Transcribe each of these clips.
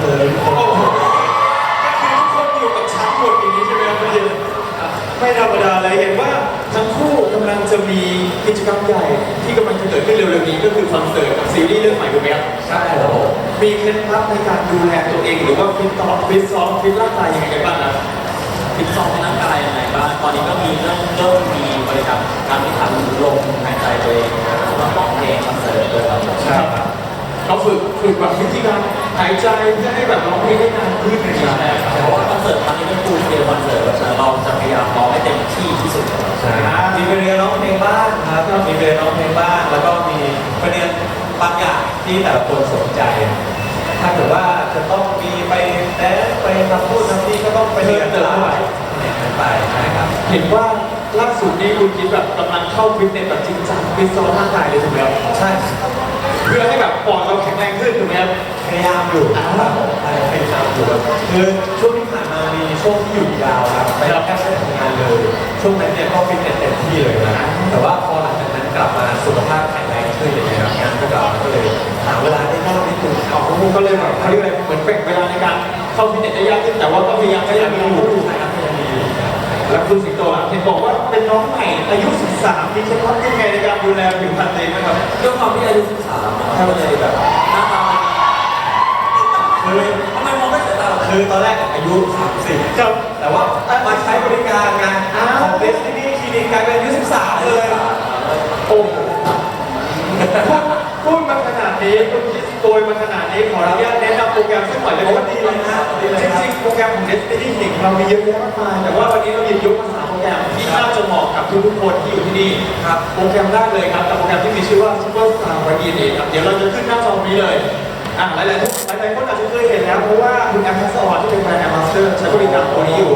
เป็นชั้นละเธอทุกคนโอ้โหก็คือทุกคนอยู่กับชั้นหมดอย่างนี้ใช่ไหมครับเมื่อกี้ไม่ธรรมดาเลยเห็นว่าทั้งคู่กำลังจะมีกิจกรรมใหญ่ที่กำลังจะเกิดขึ้นเร็วๆนี้ก็คือคอนเสิร์ตกับซีรีส์เรื่องใหม่ถูกไหมครับใช่ครับผมมีเคล็ดลับในการดูแลตัวเองหรือว่าฟิตตอฟิตซ้อมฟิตร่างกายยังไงกันบ้างครับ ฟิตซ้อมในร่างกายยังไงบ้าง ตอนนี้ก็มีเริ่มเริ่มมีบริกรรมการที่ทำลมหายใจตัวเองแล้วก็ร้องเพลงคอนเสิร์ตด้วยครับใช่ครับ เราฝึกฝึกแบบวิธีการหายใจเพื่อให้แบบร้องเพลงได้นานขึ้นอย่างเงี้ยใช่ครับเพราะว่าคอนเสิร์ตครั้งนี้เป็นฟูลสเกลคอนเสิร์ตเราจะพยายามร้องให้เต็มที่ที่สุดครับใช่มีไปเรียนร้องเพลงบ้างครับมีไปเรียนร้องเพลงบ้างแล้วก็มีไปเรียนบางอย่างที่แต่ละคนสนใจถ้าเกิดว่าจะต้องมีไปแดนไปทำพูดทำนี่ก็ต้องไปเรียนเติมไปเนี่ยนั้นไปใช่ครับเห็นว่าล่าสุดนี้คุณคิดแบบกำลังเข้าฟิตเนสแบบจริงจังฟิตซ้อมร่างกายเลยถูกไหมครับใช่ อให้แบบปอดเราแข็งแรงขึ้นถูกไหมครับพยายามอยู่ครับผมใช่พยายามอยู่ครับคือช่วงที่ผ่านมามีช่วงที่หยุดยาวครับไม่รับแค่ไม่ได้ทำงานเลย ช่วงนั้นเนี่ยก็ฟิตเนสเต็มที่เลยนะแต่ว่าพอหลังจากนั้นกลับมาสุขภาพแข็งแรงขึ้นอย่างเงี้ยครับงานก็กลับมาก็เลยหาเวลาได้มากนิดนึงเอาผมก็เลยแบบเขาเรียกอะไรเหมือนแบ่งเวลาในการเข้าฟิตเนสได้ยากขึ้นแต่ว่าก็พยายามก็ยังมีอยู่ใช่ครับยังมีอยู่ครับ แล้วคุณสิงโตอะเห็นบอกว่าเป็นน้องใหม่อายุ 13 มีเคล็ดลับยังไงในการดูแลผิวพรรณตัวเองไหมครับด้วยความที่อายุ13นะครับก็เลยแบบหน้าตาคือทำไมมองไม่สายตาเราคือตอนแรกอายุ 30ครับแต่ว่ามาใช้บริการงานของเดสตินีคลินิกกลายเป็นอายุ 13 เลยโอ้โหพูดพูดมาขนาดนี้คุณคิด โกยมาขนาดนี้ขออนุญาตแนะนำโปรแกรมสักหน่อยเลยโอ้ว่าดีเลยนะดีเลยจนะริงๆโปรแกรมของ Destiny เองเรามีเยอะแยะมากมายแต่ว่าวันนี้เราหยิบยกมาสามโปรแกรมที่น่าจะเหมาะกับทุกๆคนที่อยู่ที่นี่ครับโปรแกรมแรกเลยครับกับโปรแกรมที่มีชื่อว่า Super Star y d n a ครับเดี๋ยวเราจะขึ้นหน้าจอนี้เลยอะหลายๆทุกหลายๆคนอาจจะเคยเห็นแล้วเพราะว่าคุณแอมทัสออนที่เป็นแบรนด์แอมบาสเตอร์ใช้บริการตัวนี้อยู่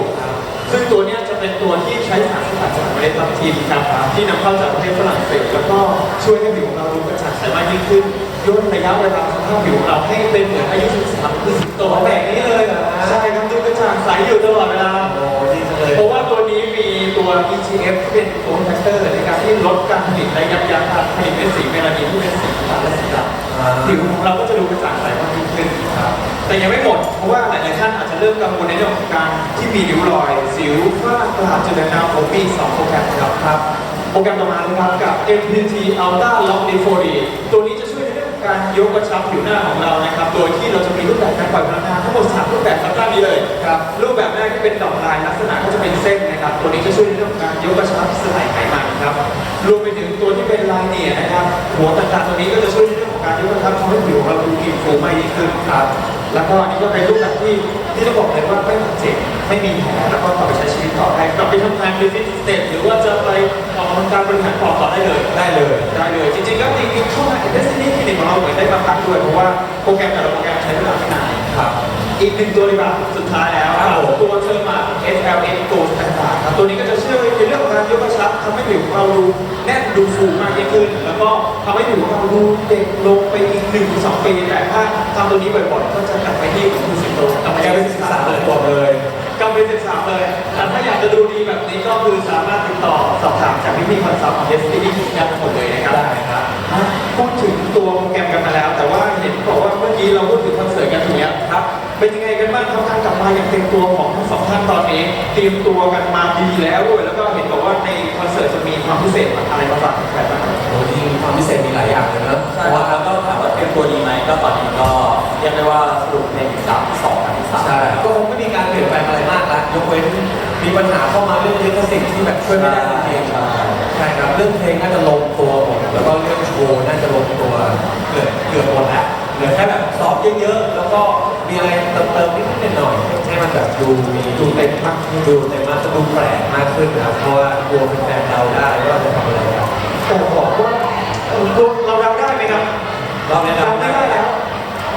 ซึ่งตัวเนี้ยจะเป็นตัวที่ใช้สารสกัดจากเมล็ดทับทิมครับที่นำเข้าจากประเทศฝรั่งเศสแล้วก็ช่วยให้ผิวของเราดูกระจ่างใสมากยิ่งขึ้น ย่นระยะเวลาสภาพผิวของเราให้เป็นเหมือนอายุ13คือสิบโตตัวแบบนี้เลยเหรอใช่ครับดูกระจ่างใสอยู่ตลอดเวลา โอ้ดีจังเลยเพราะว่าตัวนี้มีตัว EGF ที่เป็นตัวแฟกเตอร์ในการที่ลดการผลิตและยับยั้งการผลิตเป็นสีเมลานินที่เป็นสีน้ำตาลและสีดำผิวของเราก็จะดูกระจ่างใสมากยิ่งขึ้นครับแต่ยังไม่หมด เพราะว่าหลายๆท่านอาจจะเริ่มกังวลในเรื่องของการที่มีริ้วรอย สิวฝ้ากระจุดด่างดำผมมีสองโปรแกรมครับครับ โปรแกรมต่อมานะครับกับ MPT Ultra Lock D4D ตัวนี้จะช่วยในเรื่องของ การยกกระชับผิวหน้าของเรานะครับ โดยที่เราจะมีรูปแบบการปล่อยพลังงานทั้งหมด3รูปแบบครับด้านนี้เลยครับ รูปแบบแรกที่เป็นดอกลายลักษณะก็จะเป็นเส้นนะครับ ตัวนี้จะช่วยในเรื่องของการยกกระชับสลายไขมันครับ รวมไปถึงตัวที่เป็นลายเนียร์นะครับ หัวต่างๆตัวนี้ก็จะช่วยในเรื่องของการยกกระชับทำให้ผิวของเราดูอิ่มฟูมากยิ่งขึ้นครับ แล้วก็อันนี้ก็เป็นรูปแบบที่ที่ต้องบอกเลยว่าไม่บาดเจ็บ ไม่มีแผลแล้วก็กลับไปใช้ชีวิตต่อได้กลับไปทำงานเป็นฟิตเนสหรือว่าจะไปออกกำลังกายบริหารปอดต่อได้เลย ได้เลย ได้เลย จริงๆก็จริงๆช่วงนั้นเดสตินีคลินิกของเราเหมือนได้มาพักด้วยเพราะว่าโปรแกรมแต่ละโปรแกรมใช้เวลาไม่นานครับ อีกหนึ่งตัวดีกว่าสุดท้ายแล้วครับผมตัวเทอร์มา SLS Gold Standard ครับตัวนี้ก็จะช่วยในเรื่องของการยกกระชับทำให้ผิวของเราดูแน่นดูฟูมากยิ่งขึ้น แล้วก็ทำให้ผิวของเราดูเด็กลงไปอีกหนึ่งถึงสองปีแต่ถ้าทำตัวนี้บ่อยๆก็จะกลับไปที่คุณสิงโตกลับไปแกที่เป็นสิศึงกโตษาเลยตัวเลย กลับไปศึกษาเลย แต่ถ้าอยากจะดูดีแบบนี้ก็คือสามารถติดต่อสอบถามจากพี่พี่ๆคอนซัลท์ของ Destiny ที่ได้ทั้งหมดเลยนะครับได้ครับอะพูดถึงตัวโปรแกรมกันมาแล้ว แต่ว่าเห็นบอกว่าเมื่อกี้เราพูดถึงคอนเสิร์ตกันอย่างเงี้ยครับ เป็นยังไงกันบ้างครับการกลับมาอย่างเต็มตัวของทั้งสองท่านตอนนี้ เตรียมตัวกันมาดีแล้วด้วยแล้วก็เห็นบอกว่าในคอนเสิร์ตจะมีความพิเศษอะไรมาฝากแฟนๆบ้างครับโอ้จริงความพิเศษมีหลายอย่างเลยนะใช่ครับแล้วก็ถามว่าเตรียมตัวดีไหมก็ตอนนี้ก็เรียกได้ว่าสรุปเพลง สามที่สองอันที่สามใช่ก็คงไม่มีการเปลี่ยนแปลงอะไรมากละยกเว้นมีปัญหาเข้ามาเรื่องลิขสิทธิ์ที่แบบช่วยไม่ได้จริงๆใช่ใช่ครับเรื่องเพลงน่าจะลงตัวหมดแล้วก็เรื่องโชว์น่าจะลงตัวเกือบเกือบหมดแล้วเหลือแค่แบบซ้อมเยอะๆแล้วก็มีอะไรเติมๆนิดๆหน่อยๆให้มันแบบดูมีดูเต็มมากขึ้นดูเต็มมากจะดูแปลกมากขึ้นนะครับเพราะว่ากลัวเป็นแฟนเราได้ว่าจะทำอะไรกันแต่บอกว่าเออตัวเราเดาได้ไหมครับรอบนี้เดาเราไม่ได้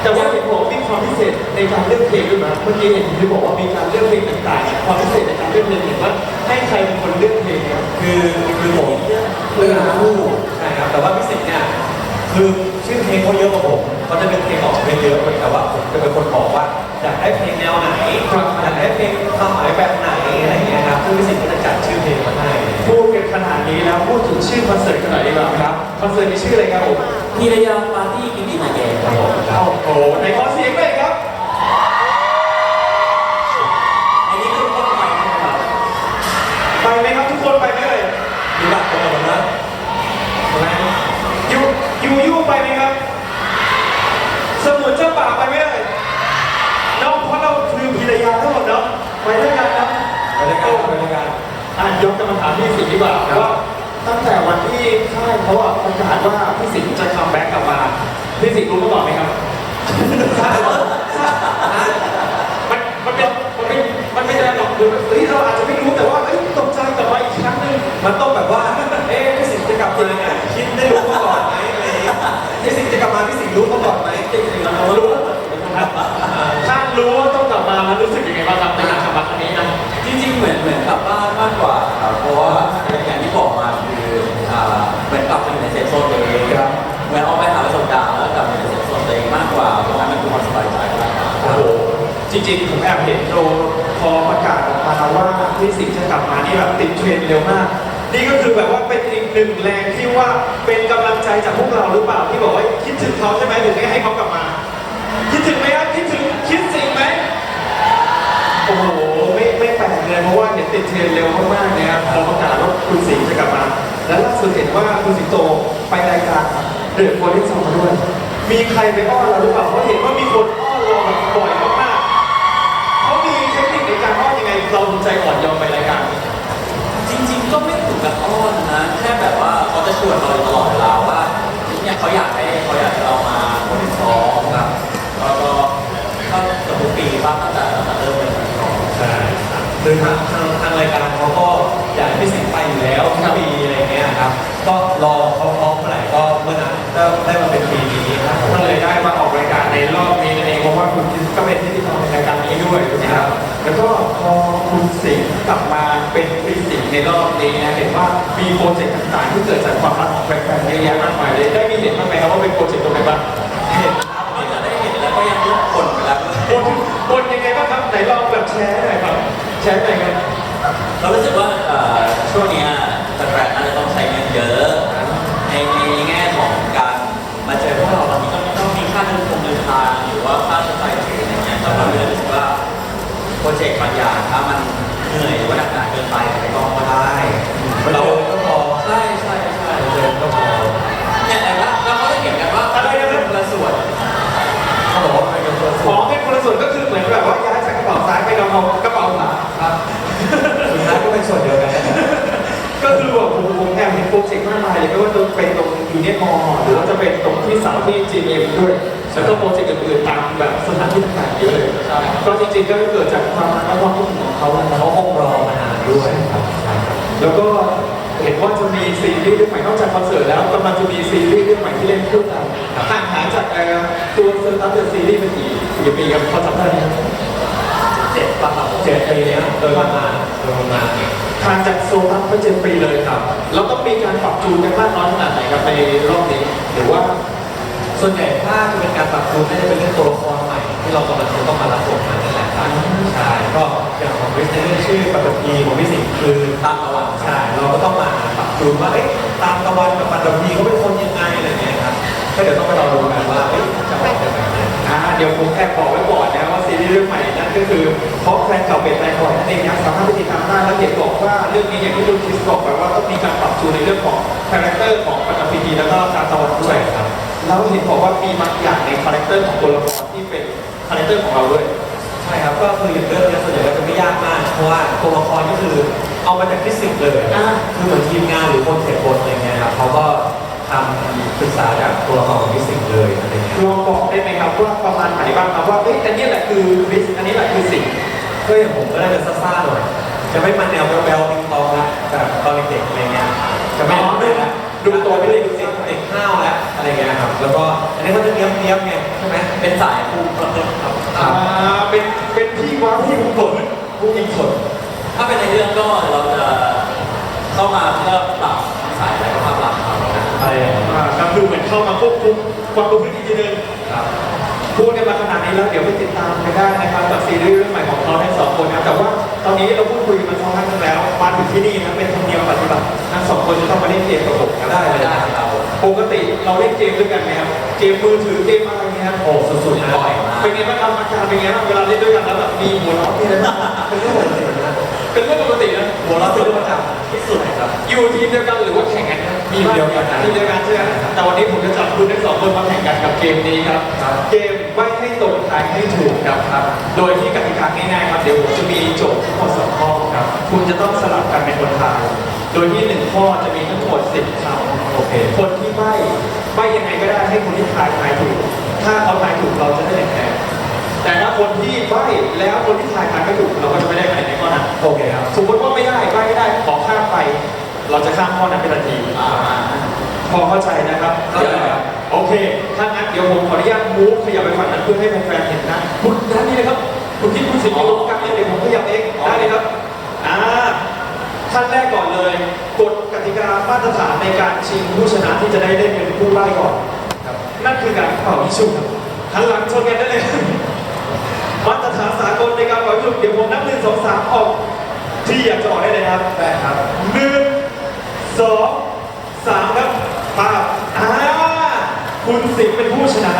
แล้วแต่ว่าเห็นผมมีความความพิเศษในการเลือกเพลงด้วยนะเมื่อกี้เห็นที่บอกว่ามีการเลือกเพลงต่างๆ ความพิเศษในการเลือกเพลงเห็นว่าให้ใครเป็นคนเลือกเพลงครับคือคือผมเลือกคู่ใช่ครับแต่ว่าพิเศษเนี่ยคือชื่อเพลงเขาเยอะกว่าผมเขาจะเป็นเพลงออกเพลงเยอะแต่ว่าผมจะเป็นคนบอกว่าอยากได้เพลงแนวไหนอยากได้เพลงความหมายแบบไหนอะไรอย่างเงี้ยครับซึ่งพิเศษก็จะจัดชื่อเพลงมาให้พูดกัน ขนาดนี้แล้วพูดถึงชื่อคอนเสิร์ตกันหน่อยดีกว่าครับคอนเสิร์ตมีชื่ออะไรครับผมพีระยาปาร์ตี้กินดินนาเกะครับผมครับโอ้โหไหนขอเสียงหน่อยครับอันนี้คือคนใหม่นะครับไปไหมครับทุกคนไปไหมเลยมีบัตรตรงกันนะยูยูยูไปไหมครับ สมุนเจ้าป่าไปไหมเลยน้องเพราะเราคือภรรยาทั้งหมดเนาะไปด้วยกันเนาะบรรยากาศบรรยากาศ อะยกกรรมฐานพี่สิงห์ดีกว่าว่าตั้งแต่วันที่ค่ายเขาอะประกาศว่าพี่สิงห์จะคัมแบ็กกลับมาพี่สิงห์รู้มาก่อนไหมครับทราบทราบมันมันเป็นมันเป็นมันไม่ได้หรอกคือเฮ้ยเราอาจจะไม่รู้แต่ว่าเอ้ยตกใจกลับมาอีกครั้งหนึงมันต้องแบบว่า เอ๊ะพี่สิงห์จะกลับมาเนี่ยคิดได้รู้มาก่อนไหมอะไรอย่างเงี้ยพี่สิงห์จะกลับมาพี่สิงห์รู้มาก่อนไหมจริงๆแล้วเราเรารู้รู้ถ้ารู้ว่าต้องกลับมาแล้วรู้สึกยังไงบ้างครับในการ เหมือนเหมือนกลับบ้านมากกว่าครับเพราะว่าอย่างที่บอกมาคืออ่าเหมือนกลับไปอยู่ในเซฟโซนตัวเองเหมือนออกไปหาประสบการณ์แล้วกลับไปอยู่ในเซฟโซนตัวเองมากกว่าเพราะงั้นมันคือความสบายใจมากกว่าโอ้โหจริงๆ ผมแอบเห็นโดพอประกาศออกมาว่าพี่สิงห์จะกลับมานี่แบบติดเทรนด์เร็วมาก นี่ก็คือแบบว่าเป็นอีกหนึ่งแรงที่ว่าเป็นกำลังใจจากพวกเราหรือเปล่าที่บอกว่าคิดถึงเขาใช่ไหมถึงได้ให้เขากลับมา เลยเพราะว่าเห็นติดเทรนเร็วมากๆนะครับพอประกาศว่าคุณสิงห์จะกลับมา และล่าสุดเห็นว่าคุณสิงโตไปรายการเดือดโพลิสมาด้วย มีใครไปอ้อนเราหรือเปล่าเพราะเห็นว่ามีคนอ้อนเราแบบบ่อยมากๆเขามีเทคนิคในการอ้อนยังไงเราใจอ่อนยอมไปรายการจริง ๆ ก็ไม่ถึงกับอ้อนนะแค่แบบว่าเขาจะชวนเราตลอดเวลาว่าเนี่ยเขาอยากให้เขาอยากให้เรามาคนที่สองครับแล้วก็ก็เกือบทุกปีบ้างตั้งแต่ตั้งแต่เริ่มเป็นคนที่สอง ใช่ คือทางทางทางรายการเขาก็อยากให้พี่สิงห์ไปอยู่แล้วทุกปีอะไรเงี้ยครับ ก็รอเขาพร้อมเมื่อไหร่ก็เมื่อนั้นก็ได้มาเป็นปีนี้ครับ ก็เลยได้มาออกรายการในรอบนี้นั่นเองเพราะว่าคุณคิดก็เป็นพิธีกรในรายการนี้ด้วยนะครับ แล้วก็พอคุณสิงห์กลับมาเป็นพี่สิงห์ในรอบนี้นะเห็นว่ามีโปรเจกต์ต่างๆที่เกิดจากความรักของแฟนๆเยอะแยะมากมายเลยได้มีเห็นบ้างไหมครับว่าเป็นโปรเจกต์ตรงไหนบ้างเห็นครับนจากได้เห็นแล้วก็ยังรู้ผลไปแล้วบนบนยังไงบ้างครับไหนลองแบบแชร์หน่อยครับ ช้ไปไงเรารู้สึกว่าเอ่อช่วงเนี้ยแฟนน่าจะต้องใช้เงินเยอะ ในในแง่ของการมาเจอพวกเราบางทีก็ต้องมีค่าเดินทางเดินทางหรือว่าค่าใช้จ่ายอื่นอะไรเงี้ยแต่เราเลยรู้สึกว่าโปรเจกต์บางอย่างถ้ามันเหนื่อยหรือว่า จากคอนเสิร์ตแล้วกำลังจะมีซีรีส์เรื่องใหม่ที่เล่นคู่กันห่างหายจากเอ่อตัวเซอร์ตัสเดอะซีรีส์เป็นกี่กี่ปีครับพอจำได้ไหมครับเจ็ดปะครับเจ็ดปีนะโดยประมาณโดยประมาณห่างจากโซตัสไปเจ็ดปีเลยครับ แล้วต้องมีการปรับจูนกันมากน้อยขนาดไหนครับในรอบนี้หรือว่า ส่วนใหญ่ถ้าจะเป็นการปรับปรุงน่าจะเป็นเรื่องตัวละครใหม่ ที่เรากำลังจะต้องมารับบทมันนั่นแหละครับใช่ก็อย่างของวิสในเรื่องชื่อปฐพีของวิสิงห์คือตามตะวันใช่เราก็ต้องมาปรับจูนว่าเอ๊ะตามตะวันกับปฐพีเขาเป็นคนยังไงอะไรเงี้ยครับก็เดี๋ยวต้องไปรอดูกันว่าเอ๊ะจะออกเป็นแบบไหนอ่าเดี๋ยวผมแอบบอกไว้ก่อนนะว่าซีรีส์เรื่องใหม่นั่นก็คือเพราะแฟนเก่าเป็นแฟนก่อนนั่นเองนะสามารถไปติดตามได้แล้วเห็นบอกว่าเรื่องนี้อย่างที่คุณคริสบอกไปว่าต้องมีการปรับจูนในเรื่องของคาแรคเตอร์ของปฐพีแล้วก็ตาตะวันด้วยครับ แล้วเห็นบอกว่ามีบางอย่างในคาแรคเตอร์ของตัวละครที่เป็นคาแรคเตอร์ของเราด้วย ใช่ครับ ก็คืออย่างเรื่องเนี้ยส่วนใหญ่ก็จะไม่ยากมาก เพราะว่าตัวละครก็คือเอามาจากฟิสิกส์เลยอ่า คือเหมือนทีมงานหรือคนเขียนบทอะไรเงี้ยครับเขาก็ทำศึกษาจากตัวละครของฟิสิกส์เลยอะไรเงี้ย ลองบอกได้ไหมครับว่าประมาณไหนบ้างครับว่าเอ้ยอันนี้แหละคือคริสอันนี้แหละคือสิ่งก็อย่างผมก็น่าจะซ่าๆหน่อย จะไม่มาแนวแบลๆติงตองละแบบตอนเด็กๆอะไรเงี้ยจะไม่อ๋อไม่ดูละดดูตัวไม่ไม่ได้ได้ดูเด็สิก เด็กห้าวแล้วอะไรเงี้ยครับ แล้วก็อันนี้เขาจะเนี้ยบเนี้ยบไงใช่ไหมเป็นสายภูมิประเภทครับอ่าเป็นเป็นพี่ว้าวที่ผมเปิดผู้หญิงสดถ้าเป็นในเรื่องก็เราจะเข้ามาเพื่อปรับนิสัยและก็ภาพลักษณ์ของเรานะอะไรอย่างเงี้ยอ่าครับดูเหมือนเข้ามาควบคุมความประพฤติอีกทีหนึงครับพูดกันมาขนาดนี้แล้วเดี๋ยวไปติดตามกันได้นะครับกับซีรีส์เรื่องใหม่ของเขาทั้งสองคนนะแต่ว่าตอนนี้เราพูดคุยกันมาสักพักหนึงแล้วมาถึงที่นี่นะเป็นธรรมเนียมปฏิบัติทั้งสองคนจะต้องมาเล่นเกมกับผมครับได้เลยได้นะครับ ปกติเราเล่นเกมด้วยกันไหมครับ เกมมือถือเกมอะไรเงี้ยครับโอ้สุดๆนะบ่อยมากเป็นไงบ้างครับอาการเป็นไงบ้างเวลาเล่นด้วยกันแล้วแบบมีหัวเราะมีอะไรบ้างเป็นเรื่องปกตินะเป็นเรื่องปกตินะหัวเราะเป็นเรื่องประจำที่สุดครับ อยู่ทีมเดียวกันหรือว่าแข่งกันครับทีมเดียวกันนะทีมเดียวกันใช่ไหมแต่วันนี้ผมจะจับคุณทั้งสองคนมาแข่งกันกับเกมนี้ครับครับเกมใบให้ตรงทายให้ถูกครับครับ โดยที่กติกาง่ายๆครับเดี๋ยวผมจะมีโจทย์ทั้งหมดสองข้อครับ คุณจะต้องสลับกันเป็นคนทาย โดยที่หนึ่งข้อจะมีทั้งหมดสิบคำ โอเค คนที่ใบใบยังไงก็ได้ให้คนที่ทายทายถูก ถ้าเขาทายถูกเราจะได้คะแนนแต่ถ้าคนที่ใบแล้วคนที่ทายทายไม่ถูกเราก็จะไม่ได้คะแนนในข้อนั้นโอเคครับสมมติว่าไม่ได้ใบไม่ได้ขอข้ามไป เราจะข้ามข้อนั้นเป็นทันทีอ่าพอเข้าใจนะครับเข้าใจครับโอเค ถ้างั้นเดี๋ยวผมขออนุญาตมูฟขยับไปฝั่งนั้นเพื่อให้แฟนๆเห็นนะคุณด้านนี้นะครับคุณคิดคุณสิทธิ์อยู่ตรงกลางเนี่ยเดี๋ยวผมขยับเองได้เลยครับอ่า ขั้นแรกก่อนเลยกฎกติกามาตรฐานในการชิงผู้ชนะที่จะได้เล่นเป็นผู้ไล่ก่อนครับนั่นคือการเป่ายิงฉุบครับหันหลังชนกันได้เลยมาตรฐานสากลในการเป่ายิงฉุบเดี๋ยวผมนับหนึ่งสองสามออกที่อยากจะออกได้เลยนะครับได้ครับหนึ่งสองสามครับปาบอ่าคุณสิงห์เป็นผู้ชนะ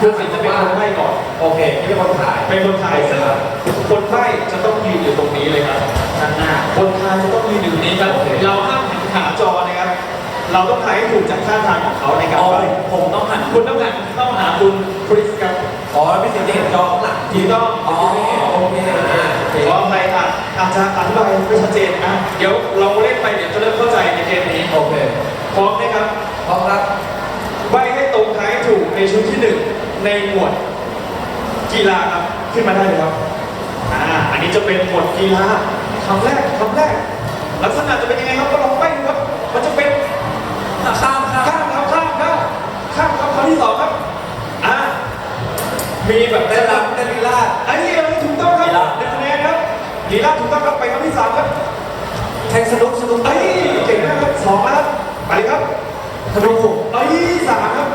คุณสิงห์จะเป็นคนไล่ก่อน โอเคนี่เป็นคนถ่าย เป็นคนไทยซึ่งคนไล่จะต้องยืนอยู่ตรงนี้เลยครับด้านหน้า คนไทยจะต้องยืนอยู่ตรงนี้ครับ เราห้ามหันขาจอนะครับ เราต้องถ่ายให้ถูกจากท่าทางของเขาในการอ๋อไล่ผมต้องหัน คุณต้องหันเข้าหาคุณคริสครับ อ๋อพี่สิงห์จะเห็นจอข้างหลังทีต้องอ๋อโอเคอ่าโอเคขออภัยอาจอาจจะอธิบายไม่ชัดเจนนะ เดี๋ยวเราเล่นไปเดี๋ยวจะเริ่มเข้าใจในเกมนี้ โอเค พร้อมไหมครับ พร้อมครับใบให้ตรงท้ายถูก ในชุดที่หนึ่งในหมวดกีฬาครับขึ้นมาได้เลยครับอ่าอันนี้จะเป็นหมวดกีฬาคำแรกคำแรก ลักษณะจะเป็นยังไงครับก็ลองไปดูครับ มันจะเป็นข้ามข้ามข้ามครับข้ามข้ามข้ามครับคำที่สองครับอ่ามีแบบได้ได้รัรับบได้ลีลาดอันนี้เราถูกต้องครับหนึ่งคะแนนครับลีลาถูกต้องครับไปคำที่สามครับแทงสนุกสนุกเอ้ยเก่งมากครับสองแล้วครับไปเลยครับสนุกเอ้ยสามครับ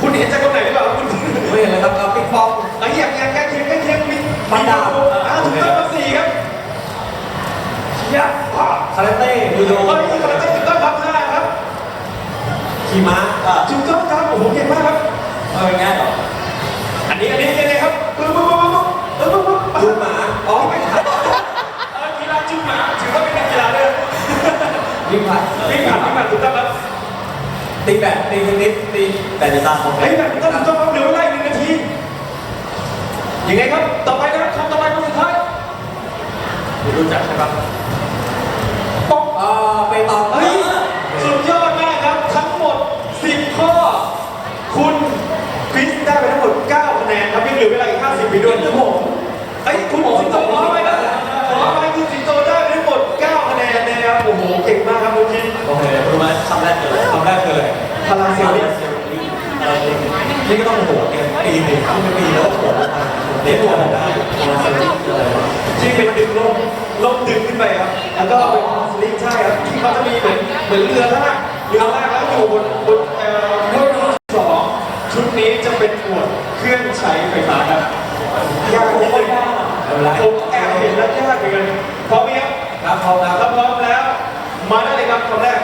คุณเห็นจากตรงไหนหรือเปล่าคุณไม่เห็นเลยครับเอาปิ๊กปองไอ้อย่างอย่างใกล้เคียงใกล้เคียงมีบันดาลอ่าถูกต้องครับสี่ครับยะป่าคาราเต้ยูโดเอ้ยคนละถูกต้องครับห้าครับขี่ม้าอ่าถูกต้องครับโอ้โหเก่งมากครับเออง่ายเหรออันนี้อันนี้ยังไงครับปึ๊บปึ๊บปึ๊บปึ๊บปึ๊บปึ๊บปึ๊บดูหมาอ๋อไม่ใช่เออกีฬาจุ๊บหมาถือว่าเป็นนักกีฬาด้วยวิ่งผ่านวิ่งผ่านวิ่งผ่านถูกต้องครับ ตีแบดตีเทนนิสตีแต่ดิต้าโอเคไอ้แบบนี้ต้องถูกต้องครับเหลือเวลาอีกหนึ่งนาทียังไงครับ ต่อไปนะครับคำต่อไปคำสุดท้ายรู้จักใช่ปะ พลังเซลล์นี่นี่ก็ต้องโหดเกินปีหนึ่งที่เป็นปีแล้วโหดเด็กตัวผมได้ที่เป็นดึงลมลมดึงขึ้นไปครับแล้วก็เป็นสลิงใช่ครับที่เขาจะมีเหมือนเหมือนเรือลากเรือลากแล้วอยู่บนบนเอ่อบนรถสองชุดนี้จะเป็นหมวดเครื่องใช้ไฟฟ้าครับยากเละผมแอบเห็นแล้วยากเหมือนกันพร้อมไหมครับครับพร้อมแล้วพร้อมแล้ว มาได้เลยครับคำแรก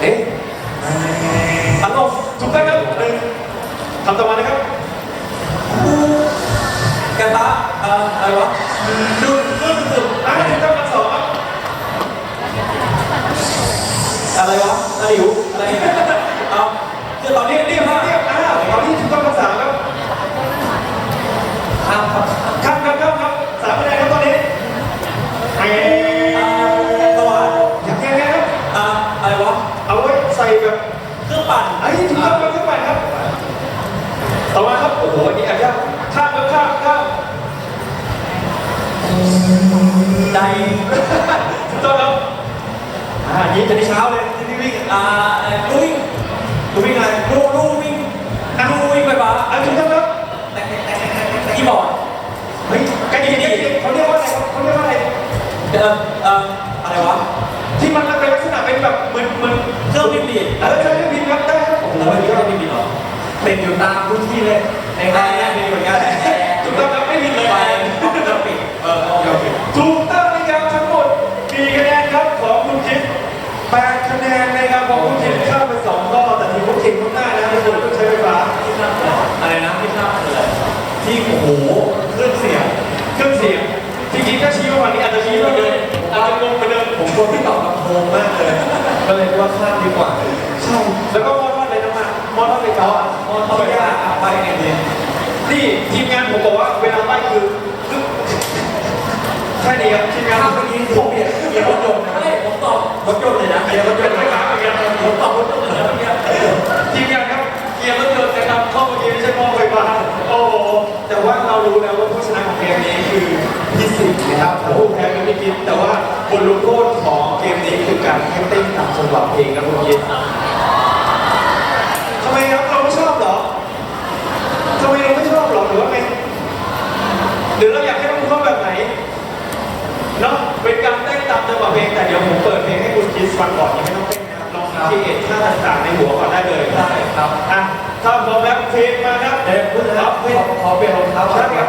เอ๊ะ อันลงถูกต้องครับหนึ่งคำต่อมานะครับกระทะเอ่ออะไรวะดูดดูดดูดอะถูกต้องคำสองครับอะไรวะอะไรอยู่อะไรเอาคือตอนนี้ เรี รี ย บบ เรียบ มาก เรียบอะตอนนี้ถูกต้องคำสามครับ ข้ามครับ ครับครับครับครับสามคะแนนครับตอนนี้ไอ้ สวัสดี อยากแก้ไงครับ อ่าอะไรวะ เอาไว้ใส่แบบ เครื่องปั่น ไอ้ถูกต้องครับขึ้นไปครับ ต่อมาครับ โอ้โห อันนี้แอบยากข้ามครับข้ามข้าม ใจต้องครับอ่าอันนี้จะได้เช้าเลยที่พี่วิ่งอ่าลูวิ่งดูวิ่งอะไรลูลูวิ่งนั่งลูวิ่งไปบ้าอะถูกต้องครับที่บอร์ดเฮ้ยใกล้ดีใกล้ดีเขาเรียกว่าอะไรเขาเรียกว่าอะไรเอ่อเอ่ออะไรวะที่มันเป็นลักษณะเป็นแบบเหมือนเหมือนเครื่องบินดีดเออใช่ครับพิมพ์ครับได้ครับผมแล้วมันมีเครื่องบินดีหรอเป็นอยู่ตามพื้นที่เลยในงานนี้มีเหมือนกัน คนที่ตอบลำโพงมากเลย ก็เลยว่าข้ามดีกว่า ใช่ แล้วก็มอทอดเลยน้ำมันมอทอดเลยเขาอะมอเข้าไปว่าไปไงดีนี่ทีมงานผมบอกว่าเวลาไปคือคือแค่นี้ครับทีมงานข้ามเมื่อกี้ผมเปลี่ยนเกียร์รถยนต์นะไม่ผมตอบรถยนต์เลยนะเกียร์รถยนต์ไม่นะถามเหมือนกันผมตอบรถยนต์เลยนะเมื่อกี้ทีมงานครับเกียร์รถยนต์นะครับเข้าเมื่อกี้ไม่ใช่หม้อไฟฟ้าโอ้โหแต่ว่าเรารู้แล้วว่าผู้ชนะของเกมนี้คือพี่สิงห์นะครับผู้แพ้คือพี่กิฟแต่ว่า บทลงโทษของเกมนี้คือการให้เต้นตามจังหวะเพลงนะคุณกิฟทำไมครับเราไม่ชอบเหรอทำไมเราไม่ชอบเหรอหรือว่าไงหรือเราอยากให้มันเข้าแบบไหนเนาะเป็นการเต้นตามจังหวะเพลงแต่เดี๋ยวผมเปิดเพลงให้คุณคิดฟังก่อนยังไม่ต้องเต้นนะครับลองคิดเอทท่าต่างๆในหัวก่อนได้เลยได้ครับอะถ้าพร้อมแล้วเพลงมาครับเดี๋ยวพูดนะครับขอขอเปลี่ยนรองเท้าก่อใช่นคครัรับบ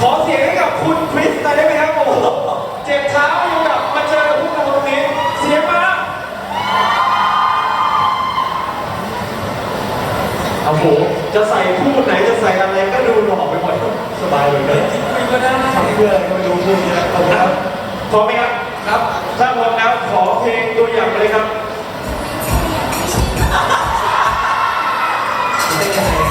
ขอเสียงให้กับคุณคริสหน่อยได้ไหมครับโอ้โหเจ็บเท้าอยู่กับมาเจอกับพวกเราตรงนี้ เสียงมา โหจะใส่คู่ไหนจะใส่อะไรก็ดูหล่อไปหมดสบายเลยนะคุยก็ได้ทำเพื่ออะไรก็ไม่รู้พูดเยอะขอบคุณครับพร้อมไหมครับครับถ้าพร้อมแล้วขอเพลงตัวอย่างมาเลยครับเต้นยังไงเ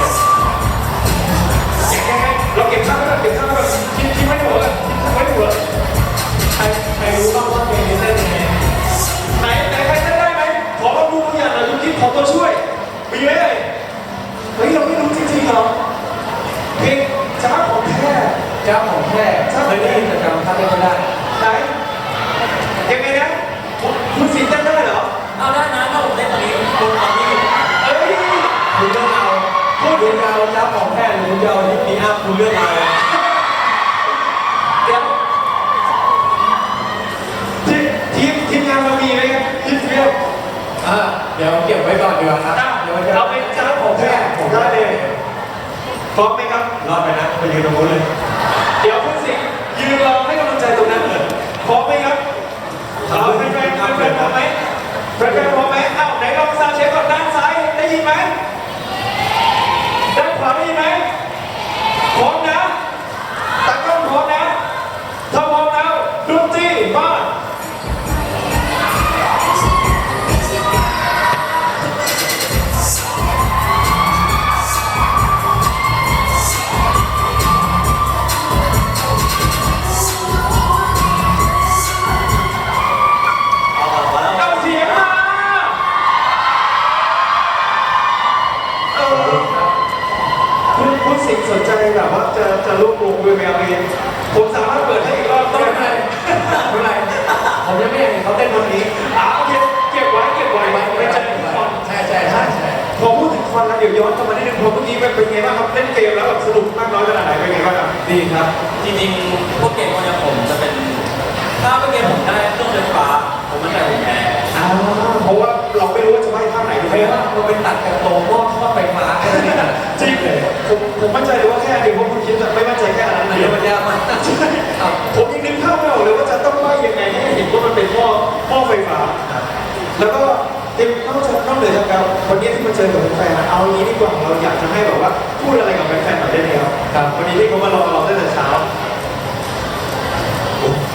นี่ยเราเก็บข้าวไว้ก่อนเก็บข้าวไว้ก่อนคิดคิดไม่ถูกแล้วคิดไม่ถูกแล้วใครใครรู้บ้างว่าเพลงนี้เต้นยังไงไหน จริงๆพวกเกมพวกเนี้ยผมจะเป็น ถ้าเป็นเกมผมได้เครื่องไฟฟ้าผมมั่นใจผมแพ้อ่าเพราะว่าเราไม่รู้ว่าจะไปท่าไหนถูกไหมไม่คว่ารับเราไปตัดกับโตหม้อทอดไฟฟ้าแค่นี้นะจริงเลยผมผมมั่นใจเลยว่าแค่เดียวเพราะคุณคิดจะไม่มั่นใจแค่นั้นอันเดีนี้ยวมันยากมากครับผมยังนึกภาพไม่ออกเลยว่าจะต้องว่ายังไงให้เห็นว่ามันเป็นหม้อหม้อไฟฟ้า แล้วก็เต็มนอกจากนอกเหนือจากการวันนี้ที่มาเจอกับแฟนๆเอาอย่างนี้ดีกว่าเราอยากจะให้แบบว่าพูดอะไรกับแฟนๆหน่อยได้ไหมครับครับวันนี้ที่เขามารอเราตั้งแต่เช้า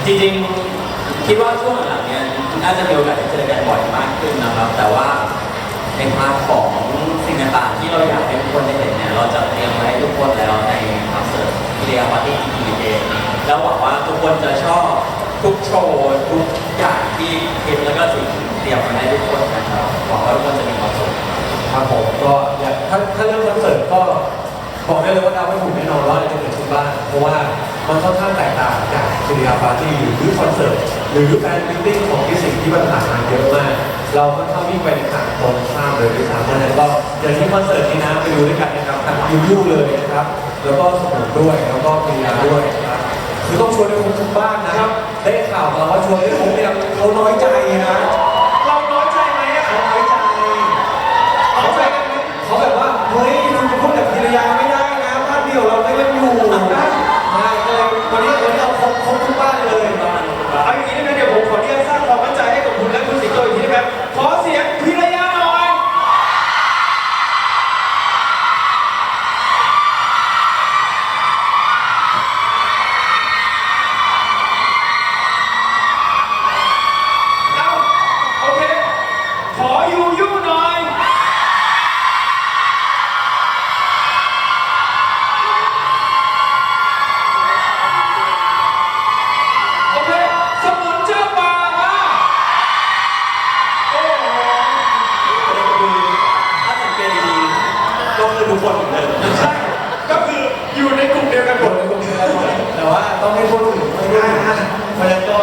จริงๆคิดว่าช่วงหลังๆเนี้ยน่าจะมีโอกาสได้เจอกันบ่อยมากขึ้นนะครับ แต่ว่าในพาร์ทของสิ่งต่างๆที่เราอยากให้ทุกคนได้เห็นเนี่ยเราจะเตรียมไว้ให้ทุกคนแล้วในคอนเสิร์ตเรียกว่าที่ทีเองแล้วหวังว่าทุกคนจะชอบทุกโชว์ทุกอย่างที่คิดแล้วก็สิ่งที่เตรียมมาให้ทุกคนนะครับหวังว่าทุกคนจะมีความสุขครับผมก็อยากถ้าถ้าเรื่องคอนเสิร์ตก็บอกได้เลยว่าดาวไม่ถูกแน่นอนว่าจะเกิดขึ้นบ้างเพราะว่า มันค่อนข้างแตกต่างจากสิริยาปาร์ตี้หรือคอนเสิร์ตหรือแฟนมิทติ้งของที่สิ่งที่มันผ่านมาเยอะมาก เราก็เข้าวิ่งไปในทางตรงข้ามเลยด้วยซ้ำเพราะฉะนั้นก็เดี๋ยวที่คอนเสิร์ตนี้นะไปดูด้วยกันนะครับทางยูทูบเลยนะครับ แล้วก็สมุนด้วยแล้วก็มียาด้วยนะครับคือต้องชวนให้คุณทุกบ้านนะครับ ได้ข่าวมาว่าชวนให้ผมเนี่ยเขาน้อยใจนะ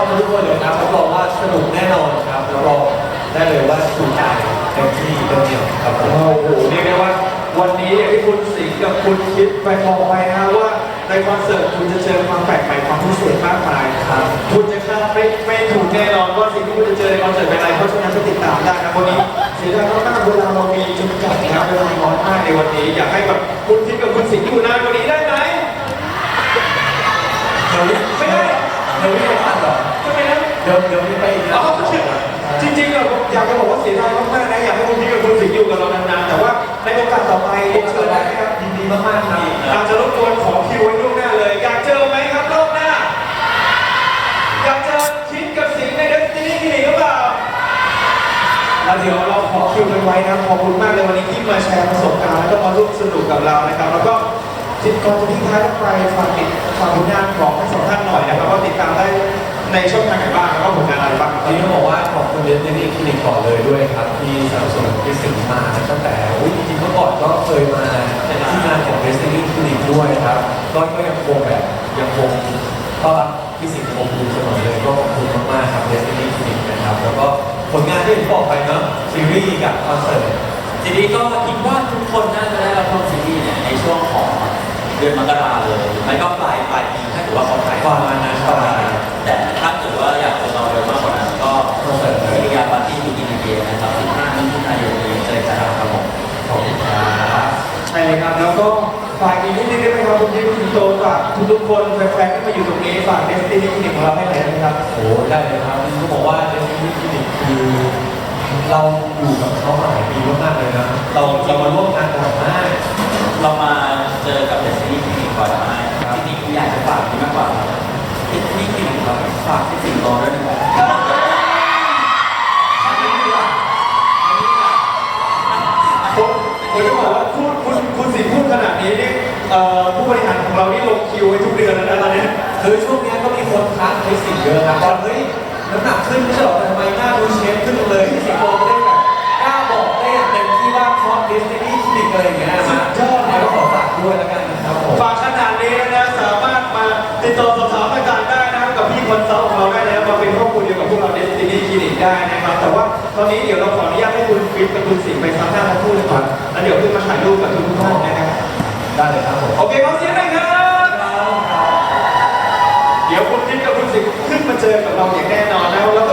เพราะฉะนั้นก็ทุกคนเลยครับรับรองว่าสนุกแน่นอนครับรับรองได้เลยว่าถูกใจเต็มที่เต็มเหนียวครับผมโอ้โหเรียกได้ว่าวันนี้อย่างที่คุณสิงห์กับคุณคิดไปบอกไปนะว่าในคอนเสิร์ตคุณจะเจอความแปลกใหม่ความพิเศษมากมายครับ คุณจะคาดไม่ไม่ถูกแน่นอนว่าสิ่งที่คุณจะเจอในคอนเสิร์ตเป็นอะไรเพราะฉะนั้นก็ติดตามได้นะวันนี้เสียดายมากๆเวลาเรามีจำกัดนะครับเวลาน้อยมากในวันนี้ อยากให้แบบคุณคิดกับคุณสิงห์อยู่นานกว่านี้ได้ไหมเดี๋ยวนี้ไม่ได้เดี๋ยวนี้ไม่ทันหรอกใช่ไหมนะ เดี๋ยวเดี๋ยวนี้ไปอีกอ๋แล้อวจริงๆอะผมอยากจะบอกว่าเสียดายมากๆนะอยากให้คุณคิดกับคุณสิงห์อยู่กับเรานานๆแต่ว่าในโอกาสต่อไปเรียนเชิญได้ไหมครับยินดีมากๆครับอาจจะรบกวนขอคิวไว้ล่วงหน้าเลย อยากเจอไหมครับรอบหน้าอยากเจอคิดกับสิงห์ในเดสตินีคลินิกหรือเปล่าแล้วเดี๋ยวเราขอคิวกันไว้นะขอบคุณมากเลยวันนี้ที่มาแชร์ประสบการณ์แล้วก็มาร่วมสนุกกับเรานะครับ แล้วก็ทิดก่อนจะทิ้งท้ายไปฝากติดฝากผลงานของทั้งสองท่านหน่อยนะครับว่าติดตามได้ ในช่องทางไหนบ้างแล้วก็ผลงานอะไรบ้างตอนนี้ต้องบอกว่าขอบคุณเดนนี่คลินิกก่อนเลยด้วยครับ ที่สนับสนุนคริสตินมาตั้งแต่อุ๊ยจริงๆเมื่อก่อนก็เคยมาที่งานของเดสตินีคลินิกด้วยครับก็ก็ยังคงแบบยังคงต้อนรับพี่สิงห์คงดูเสมอเลยก็ขอบคุณมากๆครับเดสตินีคลินิกนะครับแล้วก็ผลงานที่ผมบอกไปเนาะซีรีส์กับคอนเสิร์ตทีนี้ก็คิดว่าทุกคนน่าจะได้รับชมซีรีส์เนี่ยในช่วงของเดือนมกราเลยไม่ก็ปลายปลายปีถ้าเกิดว่าเขาถ่ายประมาณนั้นประมาณนั้น แต่ถ้าเกิดว่าอยากจะรอเร็วมากกว่านั้นก็คอนเสิร์ตเลยวิทยาปาร์ตี้มีกินเบียนะครับ15มิถุนายนนี้เจอกันครับผมขอบคุณครับใช่เลยครับแล้วก็ฝากอีกนิดนึงได้ไหมครับคุณที่คุณโตฝากทุกๆคนแฟนๆที่มาอยู่ตรงนี้ฝากเดสตินีคลินิกของเราให้หน่อยนะครับโอ้ได้เลยครับจริงๆต้องบอกว่าเดนนี่คลินิกคือเราอยู่กับเขามาหลายปีมากๆเลยนะเราเรามาร่วมงานกันมากเรามาเจอกับเดซนี่คลินิกก่อนนะครับจริงๆอยากจะฝากที่มากกว่าเดซนี่คลินิกครับ ฝากที่สิงโตด้วยนะครับผมผมจะบอกว่าพูดคุณคุณสิงห์พูดขนาดนี้นี่เอ่อผู้บริหารของเรานี่ลงคิวไว้ทุกเดือนแล้วนะตอนนี้คือช่วงเนี้ยก็มีคนทักในสิ่งเยอะครับว่าเฮ้ยน้ำหนักขึ้นไม่ใช่หรอแต่ทำไมหน้าดูเชฟขึ้นจังเลยที่สิงคโปร์ได้แบบกล้าบอกได้อย่างเต็มที่ว่าเพราะดิสนีย์คลินิกอะไรอย่างเงี้ยนะสุดยอดแล้วก็ขอฝากด้วยแล้วกันนะครับผมฝาก อนซัลท์ของเราได้แล้วมาเป็นครอบครัวเดียวกับพวกเราเดสตินีคลินิกได้นะครับแต่ว่าตอนนี้เดี๋ยวเราขออนุญาตให้คุณฟิตกับคุณสิงห์ไปซักหน้าทั้งคู่เลยก่อนแล้วเดี๋ยวขึ้นมาถ่ายรูปกับทุกท่านนะครับได้เลยครับผมโอเคขอเสียงหน่อยครับ เดี๋ยวคุณทิพย์กับคุณสิงห์ขึ้นมาเจอกับเราอย่างแน่นอนนะแล้วก็อย่าลืมว่าวันนี้ทุกคน